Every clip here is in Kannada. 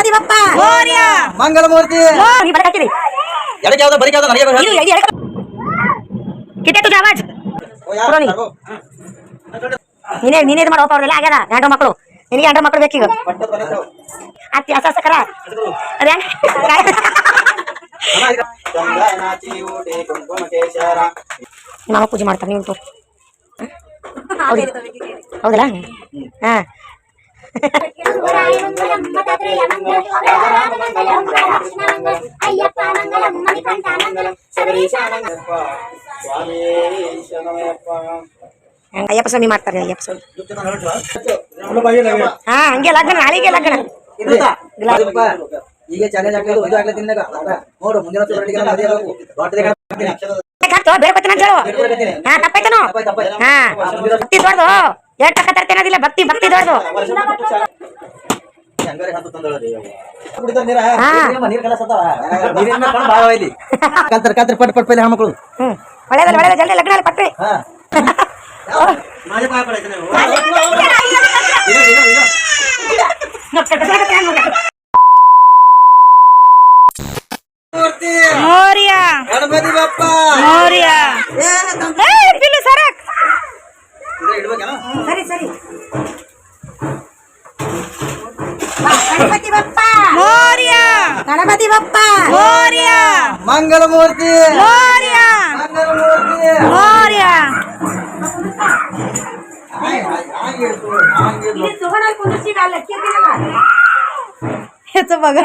ಗಣಪತಿ ಬಪ್ಪ ಮಂಗಳಮೂರ್ತಿ. ನೀ ಬರಕ್ ಹಾಕಿದಿ. ಎಡಕ್ಕೆ ಯಾವ್ದು ಬರಿಕೆ ಯಾವ್ದು ನನಗೆ ಗೊತ್ತಿಲ್ಲ. ಇದು ಎಡಿ ಎಡಕ ಕಿತ್ತೆ ತುಜ ಆವಾಜ್. ಓ, ಯಾರು? ಪುರೋನಿ. ನೀನೇ ನೀನೇ ಇದು ಮಾಡೋ ಅವ್ರೆಲ್ಲ ಆಗ್ಯದ. ಎಂಟು ಮಕ್ಕಳು. ನಿನಗೆ ಎಂಟು ಮಕ್ಕಳು ಬೇಕೀಗ. ಅತ್ತಿ ಹಸ ಹಸ ಕರ ಅದೇ. ನಾವು ಪೂಜೆ ಮಾಡ್ತಾರೆ ನೀವು ತೋರಿ ಹೌದಲ್ಲ? ಹಾ. ಸ್ವಾಮಿ ಶರಣಮಯ್ಯಪ್ಪ. ಅಯ್ಯಪ್ಪ ಸ್ವಾಮಿ ಮಾಡ್ತಾರೆ ಅಯ್ಯಪ್ಪ ಸ್ವಾಮಿ ದುಃಖದ ನರಳುವ. ಉಳ್ಳು ಬಾಯಿ ಲಗ್ನ. ಹಾ ಹಂಗೆ ಲಗ್ನ ನಾಳೆಗೆ ಲಗ್ನ ಇರುತ್ತಾ? ಅದಪ್ಪ, ಈಗ ಚಾಲೆಂಜ್ ಆಗ್ಲಿಲ್ಲ ಇದು ಆಗ್ಲಿಲ್ಲ ತಿನ್ನಾಗ ಅದ. ನೋಡು ಮುಂದಿನ ವರ್ಷ ಬೆಳಗ್ಗೆ ನಾನು ಮದುವೆ ಆಗಬೇಕು. ದೊಡ್ಡದೇ ಹಾಕ್ತೀನಿ. ಹಾಕ್ತೋ ಬೇಡ್ಕೊತೀನಿ ಅಂತ ಹೇಳು ಹಾ ತಪ್ಪಾಯ್ತನು ತಪ್ಪಾಯ್ತು, ತಪ್ಪಾಯ್ತು. ಹಾ ಭಕ್ತಿ ಎರಡು ಟಕ್ಕ ತರ್ತೇನದಿಲ್ಲ ಭಕ್ತಿ ಭಕ್ತಿ ಇಲ್ಲಿ. ಕಲ್ತರ ಕಲ್ತರ ಪಟ್ ಪಟ್ ಪೈಲೆ ಹೆಣ್ಮಕ್ಳು. ಒಳ್ಳೇದಲ್ಲ ಒಳ್ಳೇದ ಜಲ್ದಿ ಲಗ್ನ ಪಟ್ರಿ. ಮೋರಿಯ. ಮೋರಿಯ. ಸರಕ್? ಸರಿ ಸರಿ ಗಣಪತಿ ಬಪ್ಪ ಮೋರಿಯ ಗಣಪತಿ ಬಪ್ಪ ಮೋರಿಯ Mangala Murti Morya Mangala Murti Morya hi, hi, hi याच बघा.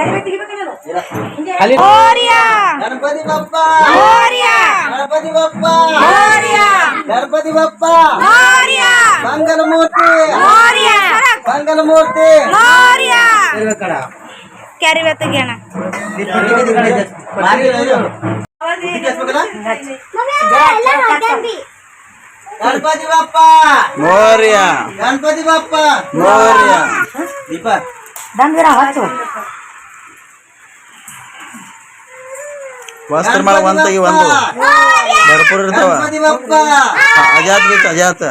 मोर्या. गणपती बाप्पा. मोर्या. गणपती बाप्पा. मोर्या. गणपती बाप्पा. मोर्या. मंगल मूर्ती. मोर्या. मंगल मूर्ती. मोर्या. कॅरी व्यत घ्या ना. गणपती बाप्पा. मोर्या. गणपती बाप्पा. मोर्या. दीपक. ದಂಬಿರ ಹಚ್ಚು ವಸ್ತ್ರ ಮಾಡ ಒಂದಾಗಿ ಒಂದು. ಭರ್ಪೂರ್ ಇರ್ತಾವ. ಅಜಾತ್ ಬೇಕು ಅಜಾತ್.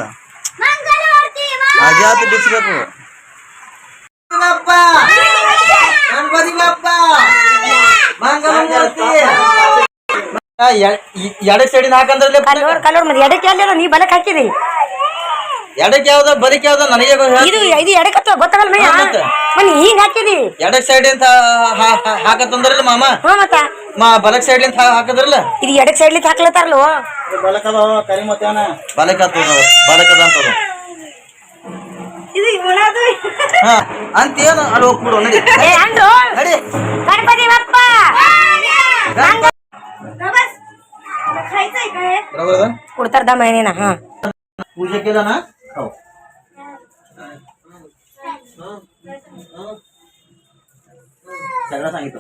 ಅಜಾತ್ ಬಿಚ್ಚಬೇಕು ಬಪ್ಪ ಮಂಗಲ ಮೂರ್ತಿ ಎಡಕ್ ಸೈಡಿನ ಹಾಕಂದ್ರೆ ಕಲೋರ್ ಕಲ್ಲೂರ್ ಮತ್ತೆ ಎಡಕ್ಕೆ ಅಲ್ಲಿ ನೀ ಬಲಕ್ ಹಾಕಿದಿ. ಎಡಕ್ ಯಾವ್ದ ಬಲಿಕ್ ಯಾವ್ದ ನನಗೆ ಇದು ಇದು ಎಡಕತ್ತ ಗೊತ್ತಾಗಲ್ಲ ಮಯ್ಯ ಹಾ, ಮತ್ತೆ? ಮನಿ ಹಿಂಗ್ ಹಾಕಿದಿ. ಎಡಕ್ ಸೈಡ್ ಅಂತ ಹಾಕತ್ತಂದ್ರಲ್ಲ ಮಾಮ? ಹಾ ಮತ್ತ. ಮಾ ಬಲಕ್ ಸೈಡ್ ಅಂತ ಹಾಕದ್ರಲ್ಲ? ಇದು ಎಡಕ್ ಹಾಕ್ಲತ್ತಾರಲ್ವ ಬಲಕದ ಅಂತ ಇದು ಹಾ ಅಂತೇನು ಅಲ್ಲಿ ಹೋಗ್ಬಿಡು ನಡಿ. ಏ ಅಂದ್ರು ನಡಿ. ಗಣಪತಿ ಬಪ್ಪ. ಬರೋಬರದ ಕೊಡ್ತಾರ ದಮ್ಮ ಏನೇನ? ಹಾ. ಪೂಜೆ ಕೇಳನ ಹೌದು ಸಗಳ ಸಂಗೀತ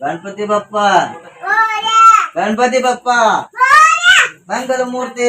ಗಣಪತಿ ಬಪ್ಪ ಗಣಪತಿ ಬಪ್ಪ ಮಂಗಲ ಮೂರ್ತಿ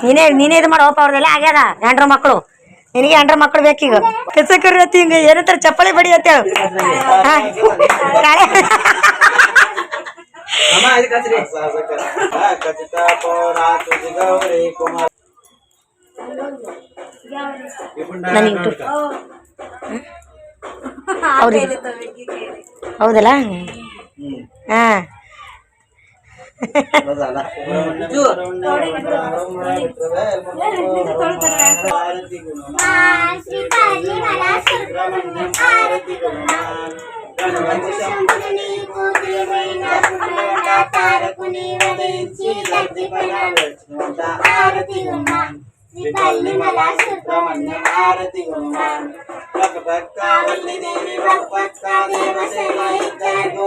ನೀನೇ ನೀನೇ ಇದು ಮಾಡೋ ಅವ್ರದೆಲ್ಲ ಆಗ್ಯದ. ಹೆಂಡ್ರ ಮಕ್ಕಳು ನಿನಗೆ ಎಂಡ್ರ ಮಕ್ಕಳು ಬೇಕೀಗ. ಕೆಸಕರಿ ಅತ್ತಿ ಹಿಂಗ ಏನಂತಾರ ಚಪ್ಪಲಿ ಬಡಿ ಅಂತ ಹೌದಲ್ಲ? ಹಾ. సుబ్రహ్మణ్య ఆరతి ఉన్నా భక్త దేవి భక్త దేవ సేన ఇద్దరు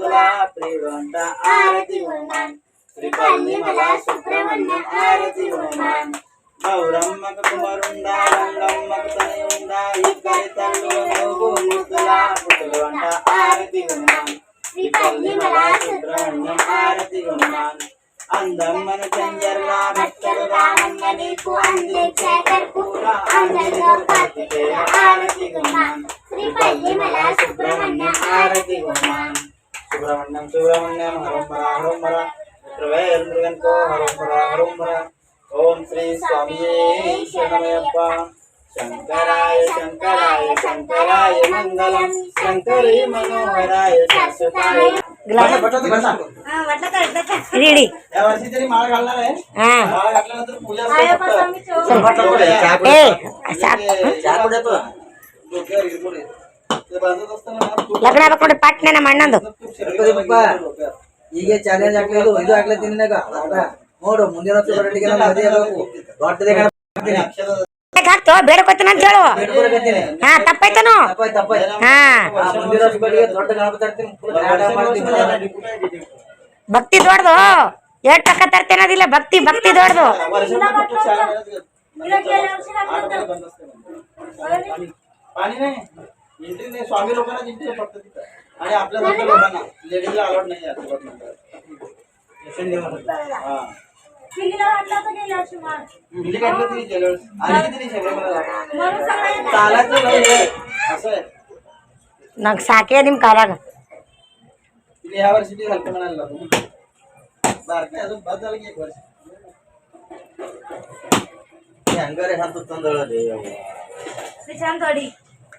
గుమ్మరు ముద్దుల ప్రియుడంట ఆరతి గుణమాన్ శ్రీపల్లి మలా సుబ్రహ్మణ్య ఆరతి గుణమాన్ గౌరమ్మకు కుమరుండా రంగమ్మకు తనయుండా ఇద్దరి తల్లు నువ్వు ముద్దుల పుట్టులంట ఆరతి గుణమాన్ శ్రీపల్లి మలా సుబ్రహ్మణ్య ఆరతి గుణమాన్ అందమ్మను చంజర్లా భక్తుడు రామన్న నీకు అందే చేకర్పు అందరిలో కార్తికేయ ఆరతి గుణమాన్ శ్రీపల్లి మలా సుబ్రహ్మణ్య ఆరతి గుణమాన్ सुब्रमण्यम सुब्रमण्यम हरं परा हरं परा। त्रवेंद्रवेंको हरं ओम श्री स्वामी शंकरायप्पा शंकराय शंकराय शंकराय मंगलम शंकरी मनोहराय सत्सुताय ग्लास ಲಗ್ನ ಆಗ್ಬೇಕು ನೋಡಿ ಪಟ್ನೆ ನಮ್ಮ ಅಣ್ಣಂದು. ಹೀಗೆ ಚಾಲೆಂಜ್ ಆಗ್ಲಿಲ್ಲ ಇದು ಆಗ್ಲತ್ತೀನಿ ನೋಡು ಮುಂದಿನ ಅಂತ ಹೇಳು. ಹಾ ಭಕ್ತಿ ದೊಡ್ಡದು. ಎರಡ್ ಟಕ್ಕ ತರ್ತೇನೋದಿಲ್ಲ ಭಕ್ತಿ ಭಕ್ತಿ ದೊಡ್ದು स्वामी लोकांना एंट्री फक्त तिथं. आणि आपल्या फक्त लोकांना. लेडीजला नाही आहे आणि असं आहे. वर्षी ती झालं म्हणायला लागलो. बारकी अजून बाद झालं की एक वर्ष. हे अंगारे हात तांदळ रे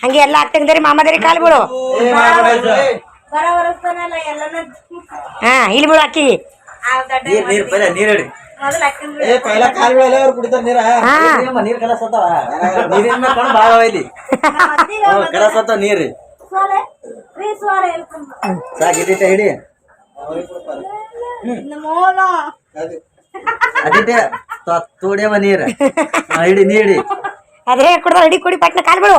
ಹಂಗೆ ಎಲ್ಲ ಅತ್ತಂಗದರಿ ಮಾಮದರಿ ಕಾಲು ಬಿಡು. ಹಾ ಇಲ್ಲಿ ಬೀಳು ಅಕ್ಕಿ. ನೀರಿ ಹಿಡಿ. ಅದಿದೆ ತೋಡೆ ನೀರು? ಹಿಡಿ. ನೀಡಿ ಅದ್ರೆ ಕುಡ್ದ ಹಿಡಿ ಕುಡಿ ಪಟ್ನ ಕಾಲ್ಬಿಡು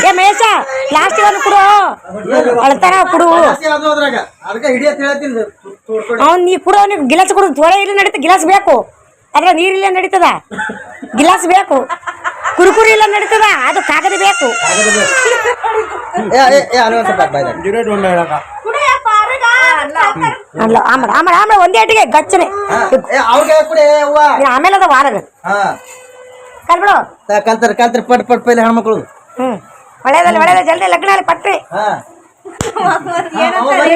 ಏ ಮಹೇಶ ಲಾಸ್ಟ್ ಒಂದು ಕೊಡು. ಅಳ್ತಾರ ಕೊಡು. ಅವ್ನು ನೀ ಕೊಡು ಅವ್ನಿಗೆ ಗಿಲಾಸ್ ಕೊಡು. ಜ್ವರ ಇಲ್ಲ ನಡೀತ ಗಿಲಾಸ್ ಬೇಕು. ಅದ್ರ ನೀರಿಲ್ಲ ನಡೀತದ. ಗಿಲಾಸ್ ಬೇಕು. ಕುರುಕುರಿ ಇಲ್ಲ ನಡೀತದ. ಅದು ಕಾಗದ ಬೇಕು. ಅಲ್ಲ ಆಮೇಲೆ ಆಮೇಲೆ ಆಮೇಲೆ ಒಂದೇ ಅಟ್ಟಿಗೆ ಗಚ್ಚನೆ. ಆಮೇಲೆ ಅದ ವಾರಗ ಹಾ. ಕಾಲ್ ಬಿಡು ತಾ- ಕಲ್ತಾರ ಕಲ್ತಾರ ಪಟ್ ಪಟ್ ಪೈಲೆ ಹೆಣ್ಮಕ್ಳು. ಒಳ್ಳೇದಲ್ಲ ಒಳ್ಳೇದ ಜಲ್ದಿ ಲಗ್ನ ಅಲ್ಲಿ ಪಟ್ರಿ ಹಾ ಅಮ್ಮ ಬರ್ರಿ.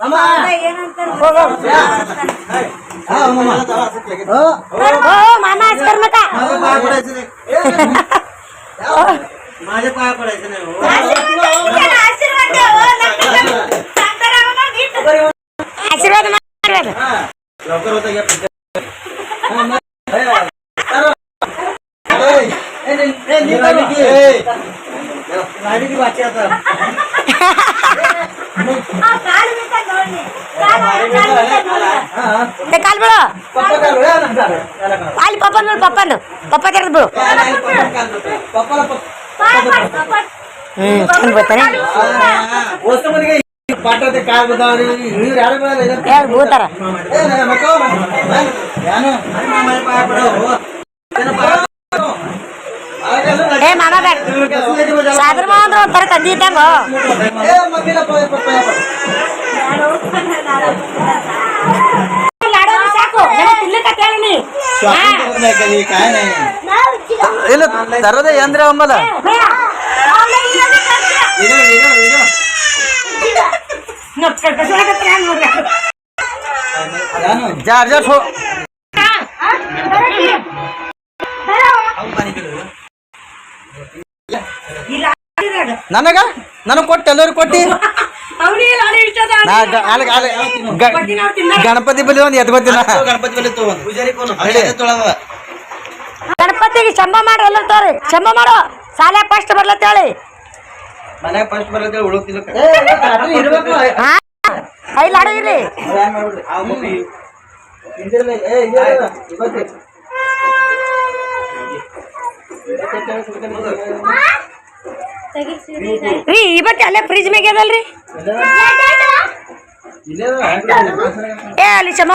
ಅಮ್ಮ. ಏನಂತಾರೆ ಹಾ, ಅಮ್ಮಮ್ಮ. ಓ, ಓ ಮಾಮ వాళ్ళు పప్పను బిడు పప్ప తిరగదు బిడు చనిపోతాను పోతారా? ಬಂದಿದ್ದಮ್ಮ ಇಲ್ಲ ತರದೇ ಅಂದ್ರೆ ಅಮ್ಮದ ಜಾರ್ ಜಾರ್ ನನಗ? ನನಗೆ ಕೊಟ್ಟು ಎಲ್ಲರೂ ಕೊಟ್ಟಿ? ಗಣಪತಿ ಬಲಿ ಒಂದು ಎದ್ ಬತ್ತಿನ ಗಣಪತಿಗೆ ಚಂಬ ಮಾಡ್ರಿ ಎಲ್ಲ ತೋರಿ ಚಂಬ ಮಾಡೋ. ಸಾಲೆ ಫಸ್ಟ್ ಬರ್ಲತ್ತ ಹೇಳಿ. ಕೈ ಲಾಡು ಇರ್ಲಿ. ಇವತ್ತು ರೀ ಈ ಬಟ್ಟೆ ಅಲ್ಲೇ ಫ್ರಿಜ್ ಮ್ಯಾಗ ಅದಲ್ರಿ? ಏ ಅಲ್ಲಿ ಶಂಭ